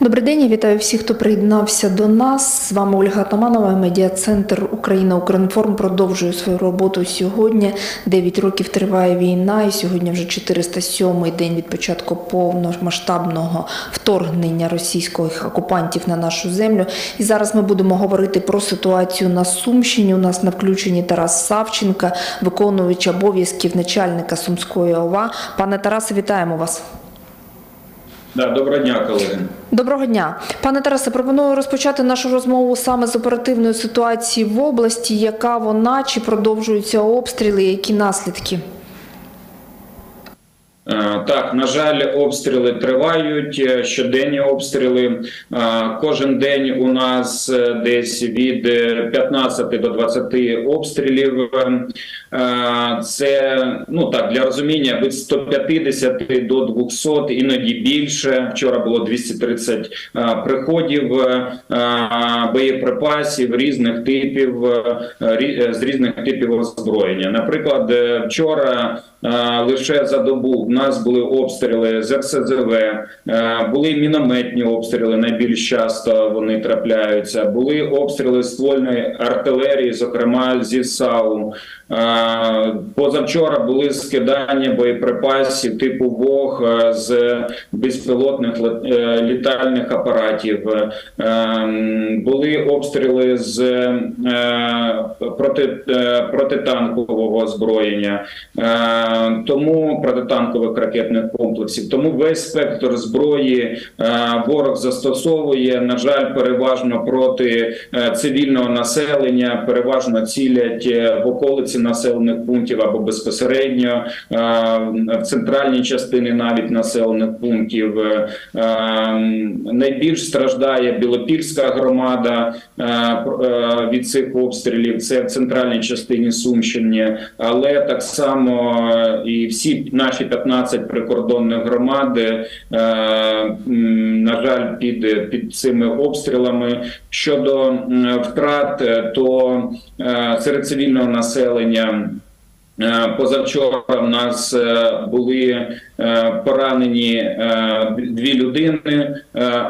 Добрий день, вітаю всіх, хто приєднався до нас. З вами Ольга Таманова, медіа-центр Україна Укрінформ продовжує свою роботу сьогодні. 9 років триває війна, і сьогодні вже 407-й день від початку повномасштабного вторгнення російських окупантів на нашу землю. І зараз ми будемо говорити про ситуацію на Сумщині. У нас на включенні Тарас Савченка, виконувач обов'язків начальника Сумської ОВА. Пане Тарасе, вітаємо вас. Да, доброго дня, колеги. Доброго дня, пане Тарасе. Пропоную розпочати нашу розмову саме з оперативної ситуації в області. Яка вона чи продовжуються обстріли? Які наслідки? Е, Так, на жаль, обстріли тривають. е, Щоденні обстріли. Е, Кожен день у нас десь від е, 15 до 20 обстрілів. Це ну так для розуміння від 150 до 200, іноді більше. Вчора було 230 е, приходів боєприпасів різних типів з різних типів озброєння. Наприклад, вчора. Е, Лише за добу в нас були обстріли з РСЗВ, е, були мінометні обстріли. Найбільш часто вони трапляються. Були обстріли ствольної артилерії, зокрема зі САУ. Е, Позавчора були скидання боєприпасів типу ВОГ е, з безпілотних е, літальних апаратів. Е, Були обстріли з проти, протитанкового озброєння. Тому протитанкових ракетних комплексів. Тому весь спектр зброї ворог застосовує. На жаль, переважно проти цивільного населення, переважно цілять в околиці населених пунктів або безпосередньо е, в центральній частині навіть населених пунктів. Е, е, Найбільш страждає Білопільська громада від цих обстрілів. Це в центральній частині Сумщини, але так само і всі наші 15 прикордонних громад, на жаль, під, під цими обстрілами. Щодо втрат, то серед цивільного населення. Е, Позавчора в нас е, були е, поранені дві людини.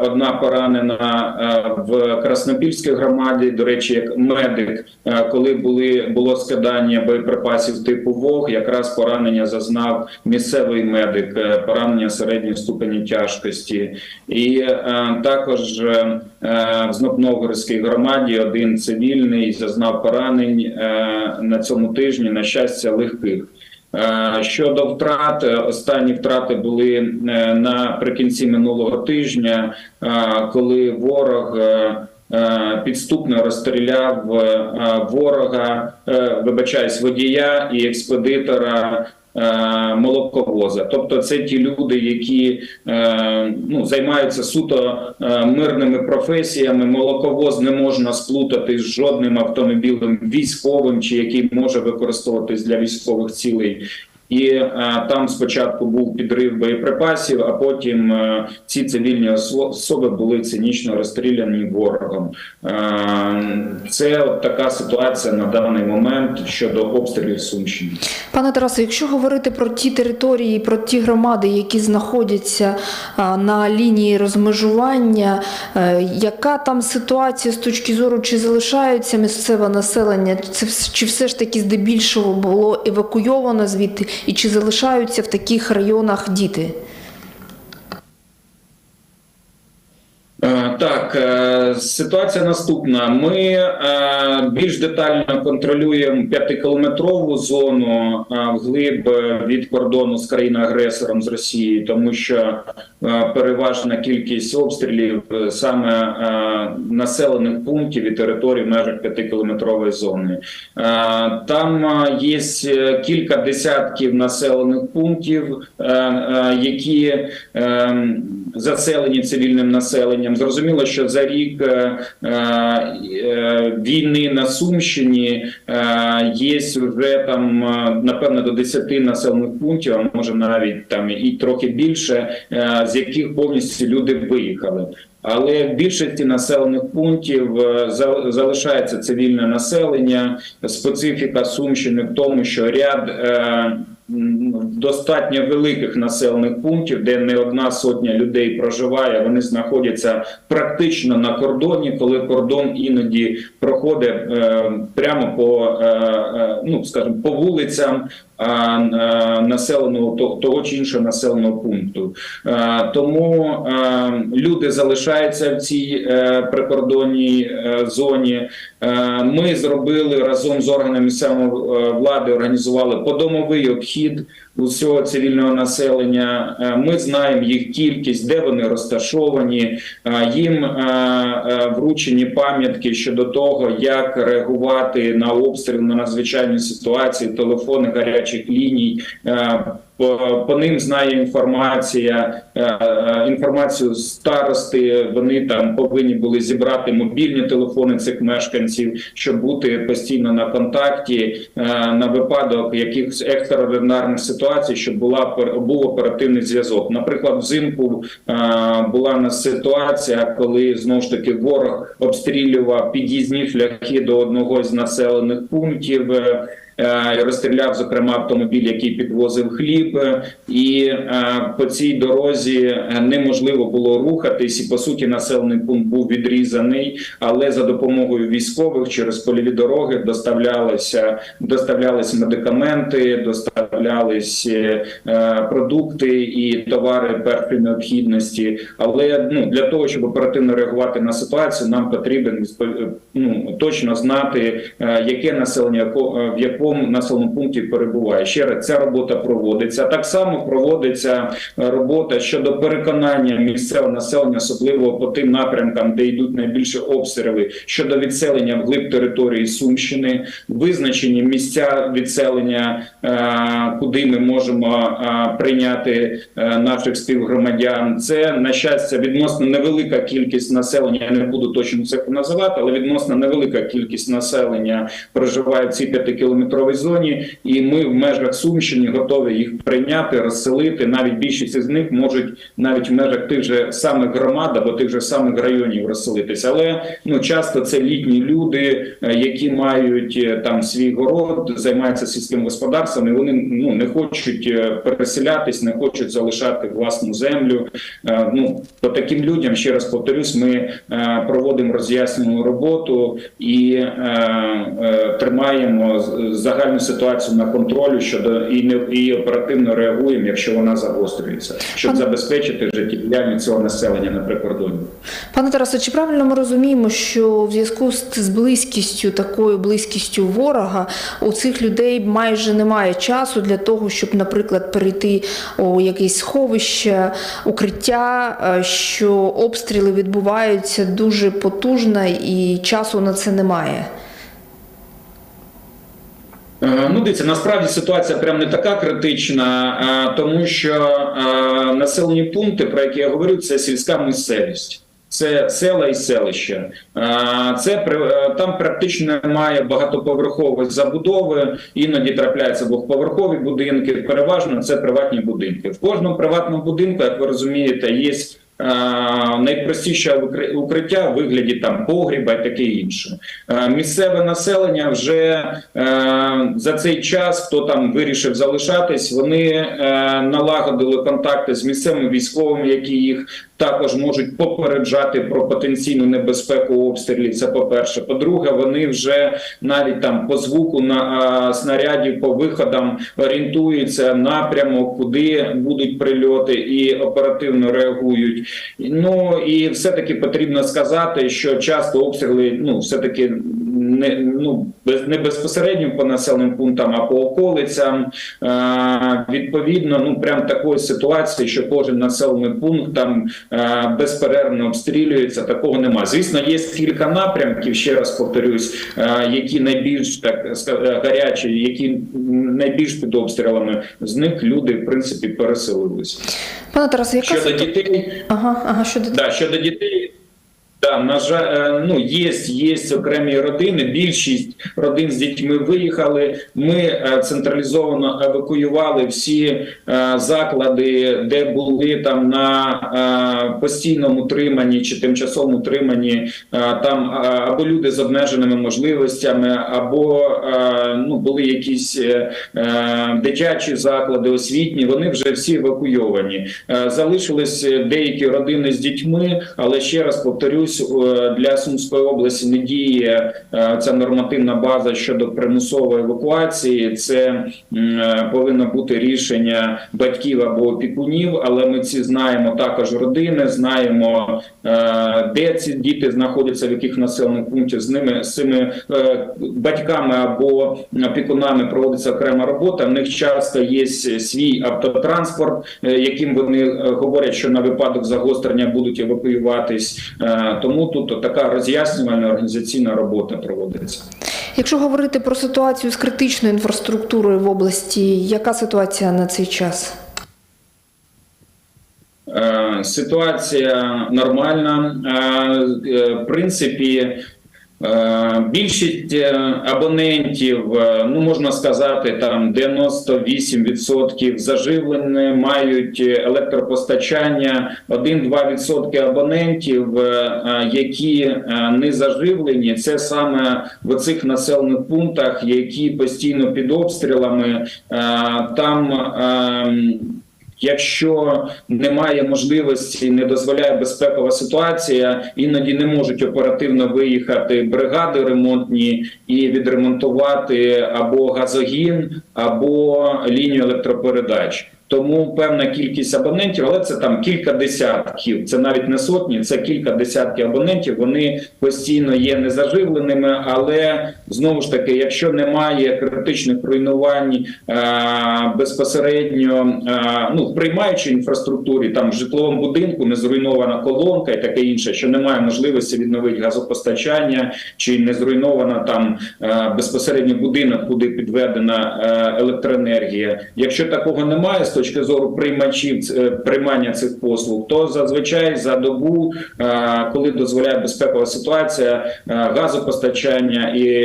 Одна поранена в Краснопільській громаді. До речі, як медик, коли були було скидання боєприпасів типу ВОГ, якраз поранення зазнав місцевий медик, поранення середньої ступені тяжкості, і також в Знопновгородській громаді один цивільний зазнав поранень е, на цьому тижні. На щастя, легких. Е, Щодо втрат, е, останні втрати були е, наприкінці минулого тижня, е, коли ворог е, е, підступно розстріляв е, ворога, е, вибачаюсь, водія і експедитора. Е, Молоковоза, тобто це ті люди, які е, ну займаються суто е, мирними професіями. Молоковоз не можна сплутати з жодним автомобілем військовим, чи який може використовуватись для військових цілей. І е, там спочатку був підрив боєприпасів, а потім е, ці цивільні осо- особи були цинічно розстріляні ворогом. Е, це от така ситуація на даний момент щодо обстрілів Сумщини. Пане Тарасе, якщо говорити про ті території, про ті громади, які знаходяться а, на лінії розмежування, е, яка там ситуація з точки зору, чи залишаються місцеве населення, це чи все ж таки здебільшого було евакуйовано звідти, і чи залишаються в таких районах діти? Е, Так, е, ситуація наступна. Ми е, більш детально контролюємо п'ятикілометрову зону вглиб від кордону з країною-агресором з Росії, тому що переважна кількість обстрілів е, саме е, населених пунктів і територій в межах п'ятикілометрової зони. Е, Там е, є е, кілька десятків населених пунктів, е, е, які е, заселені цивільним населенням. Зрозуміло, що за рік е, е, війни на Сумщині е, є вже там е, напевно до 10 населених пунктів, а може навіть там і трохи більше, е, з яких повністю люди виїхали. Але в більшості населених пунктів е, за- залишається цивільне населення. Специфіка Сумщини в тому, що ряд е, достатньо великих населених пунктів, де не одна сотня людей проживає. Вони знаходяться практично на кордоні, коли кордон іноді проходить е, прямо по, е, е, ну скажімо, по вулицям. е, Населеного то- того чи іншого населеного пункту, Е, тому люди залишаються в цій прикордонній зоні. Ми зробили разом з органами місцевої влади, організували подомовий обхід усього цивільного населення. Е, Ми знаємо їх кількість, де вони розташовані. Е, Їм е, вручені пам'ятки щодо того, як реагувати на обстріл, на надзвичайні ситуації, телефони гарячих ліній. По, ним знає інформація е, інформацію старости. Вони там повинні були зібрати мобільні телефони цих мешканців, щоб бути постійно на контакті е, на випадок якихось екстраординарних ситуацій, щоб була був оперативний зв'язок. Наприклад, взимку е, була у нас ситуація, коли знову ж таки ворог обстрілював під'їзні шляхи до одного з населених пунктів. Е, Розстріляв зокрема автомобіль, який підвозив хліб, е, і е, по цій дорозі неможливо було рухатись. І по суті, населений пункт був відрізаний, але за допомогою військових через польові дороги доставлялися доставлялись медикаменти, доставлялись е, продукти і товари першої необхідності. Але ну для того, щоб оперативно реагувати на ситуацію, нам потрібен ну, точно знати, яке населення в якому населеному пункті перебуває. Ще раз ця робота проводиться. Так само проводиться е, робота щодо переконання місцевого населення, особливо по тим напрямкам, де йдуть найбільше обстріли щодо відселення вглиб території Сумщини, визначені місця відселення, е, куди ми можемо е, прийняти наших співгромадян. Це на щастя відносно невелика кількість населення. Я не буду точно це називати, але відносно невелика кількість населення проживає в цій п'ятикілометровій зоні, і ми в межах Сумщини готові їх прийняти, розселити. Навіть більшість із них можуть навіть в межах тих же самих громад або тих же самих районів розселитися. Але ну часто це літні люди, е, які мають е, там свій город, займаються сільським господарством, і вони ну не хочуть е, переселятись, не хочуть залишати власну землю. Ну по таким людям ще раз повторюсь, ми проводимо роз'яснювальну роботу і тримаємо з- загальну ситуацію на контролі щодо і не і оперативно реагуємо, якщо вона загострюється, щоб Пане- забезпечити життєдіяльність цього населення на прикордоні. Пане Тарасе, чи правильно ми розуміємо, що в зв'язку з з близькістю, такою близькістю ворога, у цих людей майже немає часу для того, щоб, наприклад, перейти у якесь сховище, укриття, е, що обстріли відбуваються дуже потужно і часу на це немає? Е, Ну, дивіться, насправді ситуація прям не така критична, е, тому що е, населені пункти, про які я говорю, це сільська місцевість. Це села і селища. Це там практично немає багатоповерхової забудови. Іноді трапляються двохповерхові будинки. Переважно це приватні будинки. В кожному приватному будинку, як ви розумієте, є найпростіше укри- укриття в вигляді там погріба і таке інше. Е, Місцеве населення вже е, за цей час, хто там вирішив залишатись, вони е, налагодили контакти з місцевими військовими, які їх також можуть попереджати про потенційну небезпеку обстрілів. Це по перше. По-друге, вони вже навіть там по звуку на е, снарядів, по виходам орієнтуються напрямок, куди будуть прильоти, і оперативно реагують. Ну і все таки потрібно сказати, що часто обстріли ну все таки не ну без не безпосередньо по населеним пунктам, а по околицям. Е, відповідно, ну прям такої ситуації, що кожен населений пункт там е, безперервно обстрілюється. Такого нема. Звісно, є кілька напрямків. Ще раз повторюсь, е, які найбільш так гарячі, які найбільш під обстрілами. З них люди в принципі переселилися. Пане Тарасе, яка Щодо дітей, Ага, ага, щодо да, щодо дітей. Так, на жаль, е, ну є, є окремі родини. Більшість родин з дітьми виїхали. Ми е, централізовано евакуювали всі е, заклади, де були там на постійному триманні чи тимчасовому триманні. е, Там або люди з обмеженими можливостями, або ну були якісь дитячі заклади, освітні. Вони вже всі евакуйовані. Залишились деякі родини з дітьми, але ще раз повторюсь, е, для Сумської області не діє е, ця нормативна база щодо примусової евакуації. Це е, повинно бути рішення батьків або опікунів, але ми ці знаємо також родини, знаємо де ці діти знаходяться, в яких населених пунктів з ними з цими батьками або опікунами проводиться окрема робота. В них часто є свій автотранспорт, яким вони говорять, що на випадок загострення будуть евакуюватись. Тому тут така роз'яснювальна організаційна робота проводиться. Якщо говорити про ситуацію з критичною інфраструктурою в області, яка ситуація на цей час? Е, Ситуація нормальна. Е, е, В принципі, більшість е, абонентів, е, ну можна сказати, там 98% заживлені, мають електропостачання. 1-2% абонентів, е, е, які е, не заживлені, це саме в цих населених пунктах, які постійно під обстрілами. Е, Там ем, Якщо немає можливості, не дозволяє безпекова ситуація, іноді не можуть оперативно виїхати бригади ремонтні і відремонтувати або газогін, або лінію електропередач. Тому певна кількість абонентів, але це там кілька десятків, це навіть не сотні, це кілька десятків абонентів. Вони постійно є незаживленими. Але знову ж таки, якщо немає критичних руйнувань е, безпосередньо е, ну в приймаючій інфраструктурі, там в житловому будинку не зруйнована колонка і таке інше, що немає можливості відновити газопостачання, чи не зруйнована там е, безпосередньо будинок, куди підведена е, електроенергія. Якщо такого немає точки зору приймачів е, приймання цих послуг, то зазвичай за добу, е, коли дозволяє безпекова ситуація, е, газопостачання і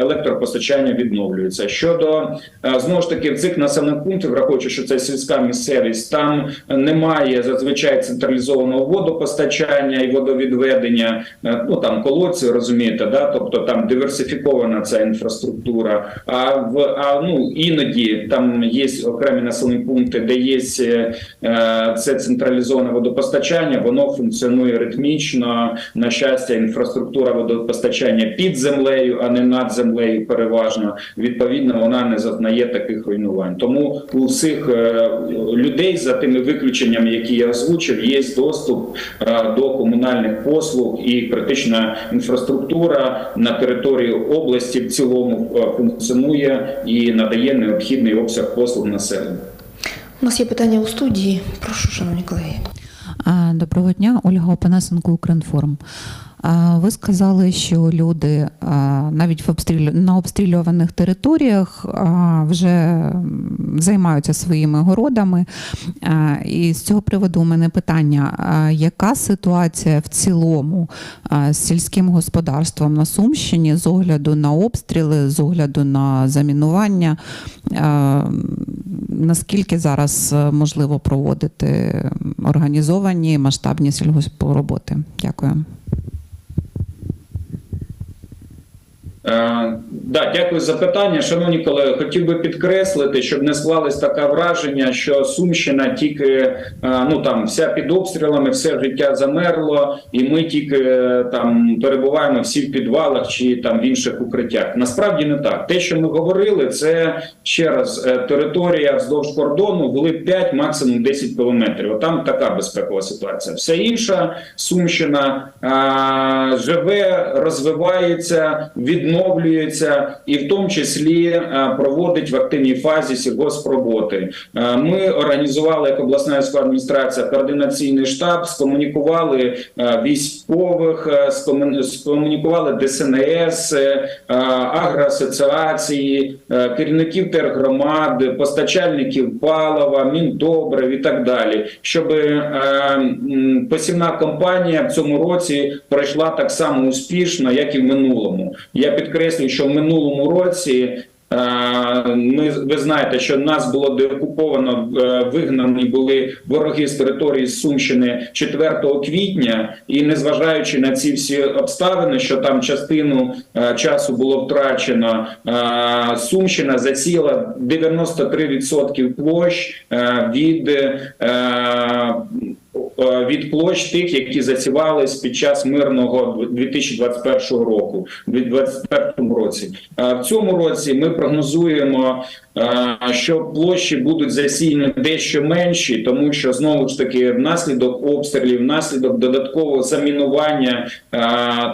електропостачання відновлюється. Щодо знову ж таки в цих населених пунктів, враховуючи, що це сільська місцевість, там немає зазвичай централізованого водопостачання і водовідведення. Ну там колодці, розумієте, да, тобто там диверсифікована ця інфраструктура. А в а ну іноді там є окремі населені пункти, де є е, це централізоване водопостачання, воно функціонує ритмічно. На щастя, інфраструктура водопостачання під землею, а не над землею, переважно. Відповідно, вона не зазнає таких руйнувань. Тому у всіх е, людей за тими виключеннями, які я озвучив, є доступ е, до комунальних послуг і критична інфраструктура на території області в цілому е, функціонує і надає необхідний обсяг послуг населенню. У нас є питання у студії. Прошу, шановні колеги. Доброго дня, Ольга Опанасенко, Укрінформ. Ви сказали, що люди навіть в обстрілю на обстрілюваних територіях вже займаються своїми городами. І з цього приводу у мене питання: яка ситуація в цілому з сільським господарством на Сумщині з огляду на обстріли, з огляду на замінування? Наскільки зараз е, можливо проводити організовані масштабні сільгоспороботи? Дякую. Е, Да, дякую за питання. Шановні колеги, хотів би підкреслити, щоб не склалось таке враження, що Сумщина тільки е, ну там вся під обстрілами, все життя замерло, і ми тільки е, там перебуваємо всі в підвалах чи там в інших укриттях. Насправді не так. Те, що ми говорили, це ще раз е, територія вздовж кордону були 5, максимум 10 кілометрів. Отам така безпекова ситуація. Все інша Сумщина а, живе, розвивається, відновлюється. І в тому числі е, проводить в активній фазі сільгоспроботи. Е, Ми організували як обласна адміністрація координаційний штаб, скомунікували е, військових, скомунікували ДСНС, агроасоціації, керівників тергромад, постачальників палива, міндобрив і так далі, щоб посівна кампанія в цьому році пройшла так само успішно, як і в минулому. Я підкреслюю, що в минулому році. е, Ми ви знаєте, що нас було деокуповано, е, вигнані були вороги з території Сумщини 4 квітня, і незважаючи на ці всі обставини, що там частину е, часу було втрачено, Сумщина засіла 93% площ від. Е, Від площ тих, які засівались під час мирного 2021 року, в 2021 році. Е, В цьому році ми прогнозуємо, що площі будуть засіяні дещо менші, тому що знову ж таки внаслідок обстрілів, внаслідок додаткового замінування е,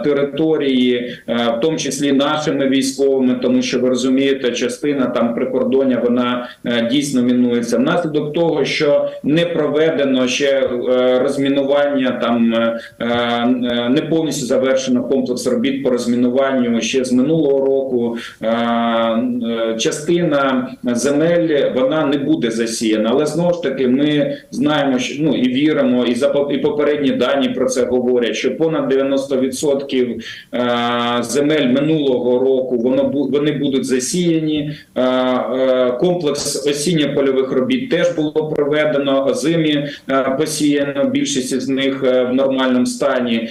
території, е, в тому числі нашими військовими, тому що ви розумієте, частина там прикордоння вона е, дійсно мінується. Внаслідок того, що не проведено ще е, розмінування, там е, е, не повністю завершено комплекс робіт по розмінуванню ще з минулого року. Е, е, Частина земель вона не буде засіяна, але знову ж таки ми знаємо, що ну і віримо, і за і попередні дані про це говорять, що понад 90% е, земель минулого року воно вони будуть засіяні. Е, е, Комплекс осінньо-польових робіт теж було проведено, озимі е, посіяно. Більшість з них в нормальному стані.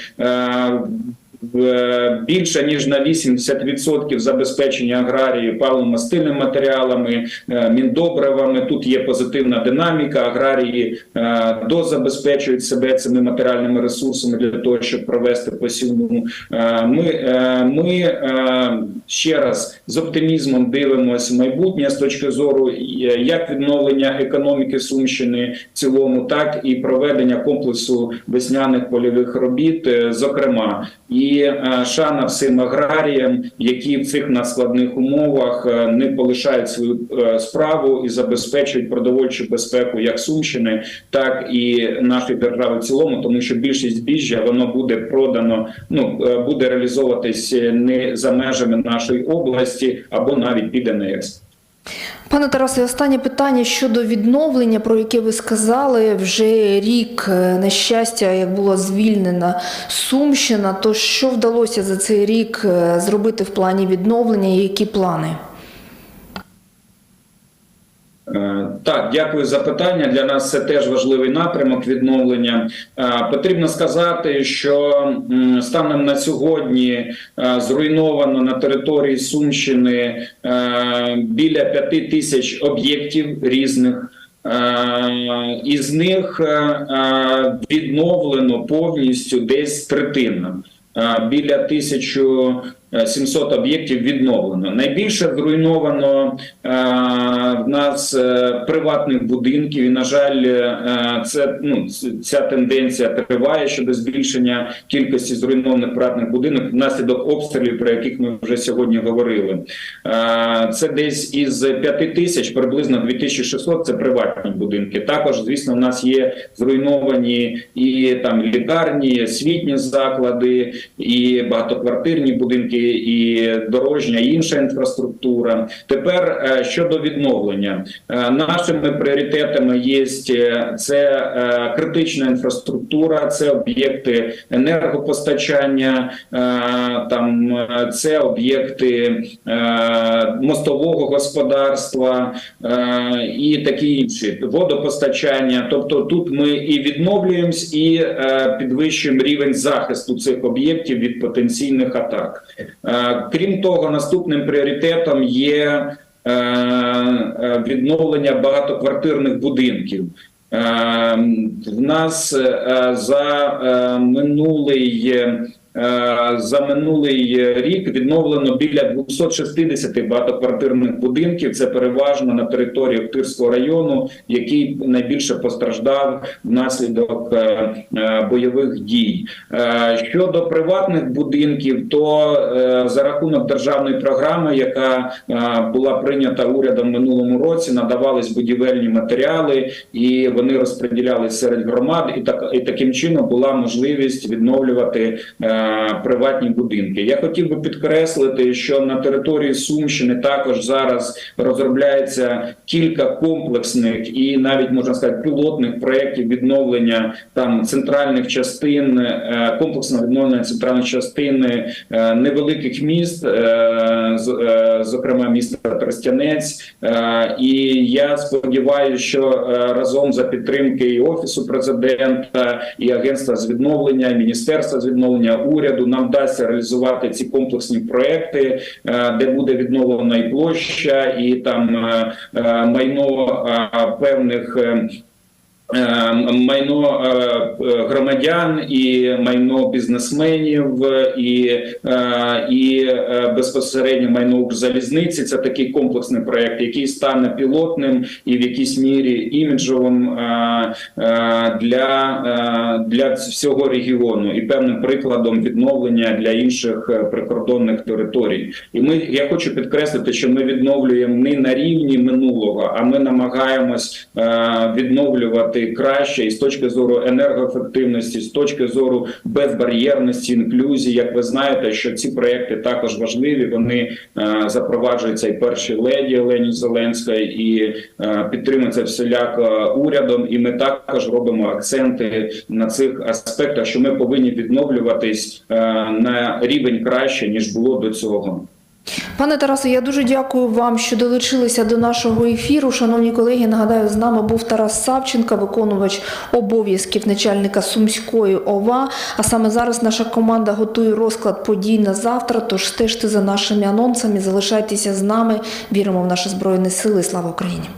Е, Більше ніж на 80% забезпечення аграрії паливно-мастильними матеріалами, е, міндобривами. Тут є позитивна динаміка. Аграрії е, дозабезпечують себе цими матеріальними ресурсами для того, щоб провести посівну. Ми, ми ще раз з оптимізмом дивимося майбутнє з точки зору як відновлення економіки Сумщини в цілому, так і проведення комплексу весняних польових робіт, зокрема, і е, шана всім аграріям, які в цих надскладних умовах е, не полишають свою е, справу і забезпечують продовольчу безпеку як Сумщини, так і нашої держави в цілому, тому що більшість збіжжя воно буде продано, ну буде реалізовуватись не за межами нашої області або навіть піде на експорт. Пане Тарасе, останнє питання щодо відновлення, про яке ви сказали. Вже рік нещастя, на щастя, як була звільнена Сумщина. То що вдалося за цей рік е, зробити в плані відновлення? і Які плани? Е, так, дякую за питання. Для нас це теж важливий напрямок відновлення. Е, потрібно сказати, що станом на сьогодні е, зруйновано на території Сумщини біля п'яти тисяч об'єктів різних. Із них відновлено повністю десь третина. Біля 1000 Е, 700 об'єктів відновлено. Найбільше зруйновано е, в нас е, приватних будинків. І на жаль, е, це ну ця тенденція триває щодо збільшення кількості зруйнованих приватних будинок внаслідок обстрілів, про яких ми вже сьогодні говорили. Е, це десь із 5 тисяч, приблизно 2600 – Це приватні будинки. Також, звісно, в нас є зруйновані і там лікарні, освітні заклади, і багатоквартирні будинки і дорожня, і інша інфраструктура. Тепер е, щодо відновлення, Е, нашими пріоритетами є е, це критична інфраструктура, це об'єкти енергопостачання, там це об'єкти мостового господарства і такі інші водопостачання. Тобто тут ми і відновлюємось, і підвищуємо рівень захисту цих об'єктів від потенційних атак. Е, Крім того, наступним пріоритетом є е, е, відновлення багатоквартирних будинків. В нас за минулий за минулий рік відновлено біля 260 багатоквартирних будинків. Це переважно на території Охтирського району, який найбільше постраждав внаслідок е, е, бойових дій. Е, Щодо приватних будинків, то е, за рахунок державної програми, яка е, була прийнята урядом минулому році, надавались будівельні матеріали, і вони розподілялися серед громад, і так і таким чином була можливість відновлювати е, приватні будинки. Я хотів би підкреслити, що на території Сумщини також зараз розробляється кілька комплексних і навіть можна сказати пілотних проєктів відновлення там центральних частин, е, комплексного відновлення центральних частин е, невеликих міст, е, зокрема міста Тростянець. І я сподіваюся, що разом за підтримки і офісу президента, і агентства з відновлення, і міністерства з відновлення уряду нам вдасться реалізувати ці комплексні проекти, е, де буде відновлена і площа, і там е, е, майно певних. Е, майно е, е, громадян і майно бізнесменів, і, і безпосередньо майно Укрзалізниці. Це такий комплексний проект, який стане пілотним і в якійсь мірі іміджовим для, для всього регіону і певним прикладом відновлення для інших прикордонних територій. І ми я хочу підкреслити, що ми відновлюємо не на рівні минулого, а ми намагаємось е, відновлювати краще і з точки зору енергоефективності, з точки зору безбар'єрності, інклюзії. Як ви знаєте, що ці проекти також важливі. Вони е, запроваджуються і першій леді Олені Зеленська, і е, підтримуються всіляко урядом. І ми також робимо акценти на цих аспектах, що ми повинні відновлюватись е, на рівень краще ніж було до цього. Пане Тарасе, я дуже дякую вам, що долучилися до нашого ефіру. Шановні колеги, нагадаю, з нами був Тарас Савченко, виконувач обов'язків начальника Сумської ОВА. А саме зараз наша команда готує розклад подій на завтра. Тож стежте за нашими анонсами, залишайтеся з нами. Віримо в наші збройні сили. Слава Україні!